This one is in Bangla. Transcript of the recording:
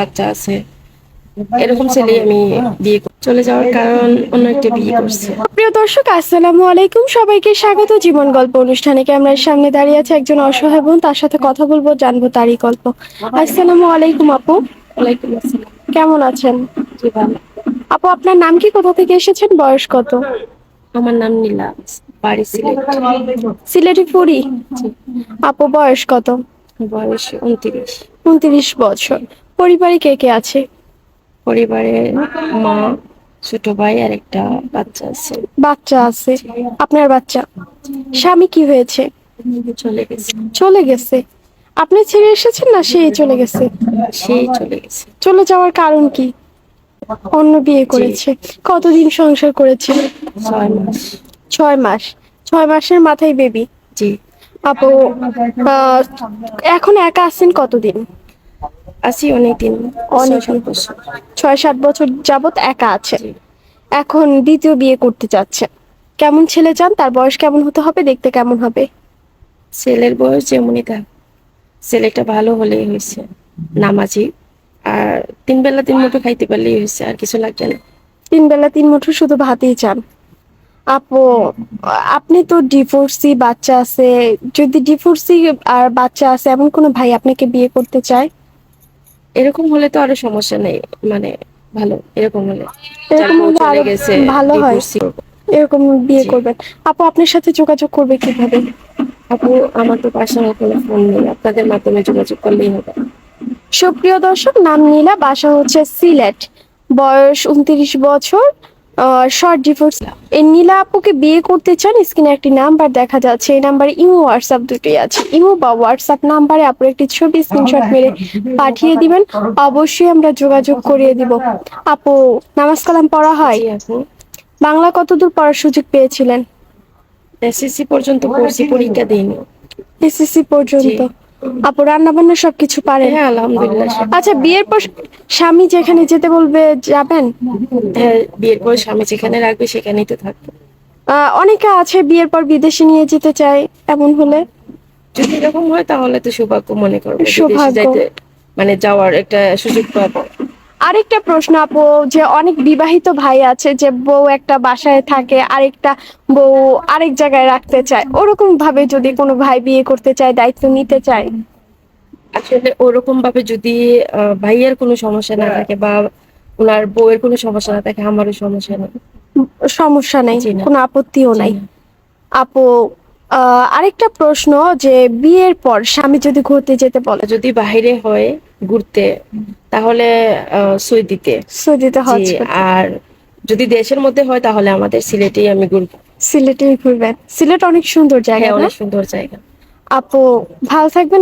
বাচ্চা আছে। এরকম ছেলে আমি বিয়ে চলে যাওয়ার কারণ অন্য একটা বিয়ে করছে। প্রিয় দর্শক আসসালামু আলাইকুম। সবাইকে স্বাগত। জীবন গল্প অনুষ্ঠানে ক্যামেরার সামনে দাঁড়িয়ে আছে একজন অসহায় বোন? তার সাথে কথা বলব জানব তারই গল্প। আসসালামু আলাইকুম আপু। ওয়ালাইকুম আসসালাম। কেমন আছেন? জি ভালো। আপু আপনার নাম কি? কোথা থেকে এসেছেন? বয়স কত? আমার নাম নীলা। বাড়ি সিলেট। সিলেটি ফুরি আপু বয়স কত? বয়স উনত্রিশ। উনত্রিশ বছর। পরিবারে কে কে আছে? পরিবারে মা ছোট ভাই আর একটা বাচ্চা আছে। বাচ্চা আছে। আপনার বাচ্চা? স্বামী কি হয়েছে? চলে গেছে। চলে গেছে। আপনি ছেড়ে এসেছেন না সেই চলে গেছে? সেই চলে গেছে। চলে যাওয়ার কারণ কি? অন্য বিয়ে করেছে। কতদিন সংসার করেছে? ছয় মাস। ছয় মাস। ছয় মাসের মাথায় বেবি জি। আপু এখন একা আছেন কতদিন? আছি অনেকদিন অনেক ছয় সাত বছর। ছয় সাত বছর যাবত একা আছে। এখন দ্বিতীয় বিয়ে করতে যাচ্ছে। কেমন ছেলে চান তার বয়স কেমন হতে হবে দেখতে কেমন হবে? ছেলের বয়স যেমনই থাক ছেলেটা ভালো হলেই হয়েছে নামাজি। আর তিন বেলা তিন মুঠো খাইতে পারলেই হয়েছে আর কিছু লাগবে না। তিন বেলা তিন মুঠো শুধু ভাতেই চান। আপু আপনি তো ডিভোর্সি বাচ্চা আছে যদি ডিভোর্সি আর বাচ্চা আছে এমন কোনো ভাই আপনাকে বিয়ে করতে চায়? এরকম হলে তো আরও সমস্যা নেই মানে ভালো এরকম হলে। এরকম চলে গেছে ভালো হয়। এরকম বিয়ে। করবেন। আপু আপনার সাথে যোগাযোগ করবে কীভাবে? আপু আমার তো পার্সোনাল কোনো ফোন নেই। আপনাদের মাধ্যমে যোগাযোগ করলেই হবে। সুপ্রিয় দর্শক নাম নীলা। বাসা হচ্ছে সিলেট। বয়স উনত্রিশ বছর। শর্ট ডিভোর্স এই নীলা আপুকে বিয়ে করতে চান স্ক্রিনে একটি নাম্বার দেখা যাচ্ছে। এই নাম্বারে ইমো হোয়াটসঅ্যাপ দুটোই আছে। ইমো বা হোয়াটসঅ্যাপ নাম্বারে আপুর একটি ছবি স্ক্রিনশট মেরে পাঠিয়ে দিবেন। অবশ্যই আমরা যোগাযোগ করিয়ে দিব। আপু নামাজ কালাম পড়া হয়? বাংলা কতদূর পড়ার সুযোগ পেয়েছিলেন? এসএসসি পর্যন্ত পড়ছি পরীক্ষা দিইনি। এসএসসি পর্যন্ত। আপু রান্না বান্না সবকিছু পারে হ্যাঁ আলহামদুলিল্লাহ আচ্ছা বিয়ের পর স্বামী যেখানে যেতে বলবে যাবেন? হ্যাঁ বিয়ের পর স্বামী যেখানে রাখবে সেখানেই তো থাকবে। আহ, অনেকে আছে বিয়ের পর বিদেশে নিয়ে যেতে চায় এমন হলে? যদি এরকম হয় তাহলে তো সৌভাগ্য মনে করবে সৌভাগ্য। মানে যাওয়ার একটা সুযোগ পাবো। আরেকটা প্রশ্ন আপু যে অনেক বিবাহিত ভাই আছে যে বউ একটা বাসায় থাকে আরেকটা বউ আরেক জায়গায় রাখতে চায় ওরকম ভাবে যদি কোনো ভাই বিয়ে করতে চায় দায়িত্ব নিতে চায়? আসলে ওরকম ভাবে যদি ভাইয়ের কোনো সমস্যা না থাকে বা ওনার বউয়ের কোনো সমস্যা না থাকে আমারও সমস্যা নেই। সমস্যা নেই কোনো আপত্তিও নাই। আপু আরেকটা প্রশ্ন যে বিয়ের পর স্বামী যদি ঘুরতে যেতে বলে? যদি বাইরে হয় ঘুরতে তাহলে সুইদিতে সৌদিতে। হজ আর যদি দেশের মধ্যে হয় তাহলে আমাদের সিলেটেই আমি ঘুরব। সিলেটেই ঘুরবেন। সিলেট অনেক সুন্দর জায়গা হ্যাঁ অনেক সুন্দর জায়গা। আপু ভালো থাকবেন।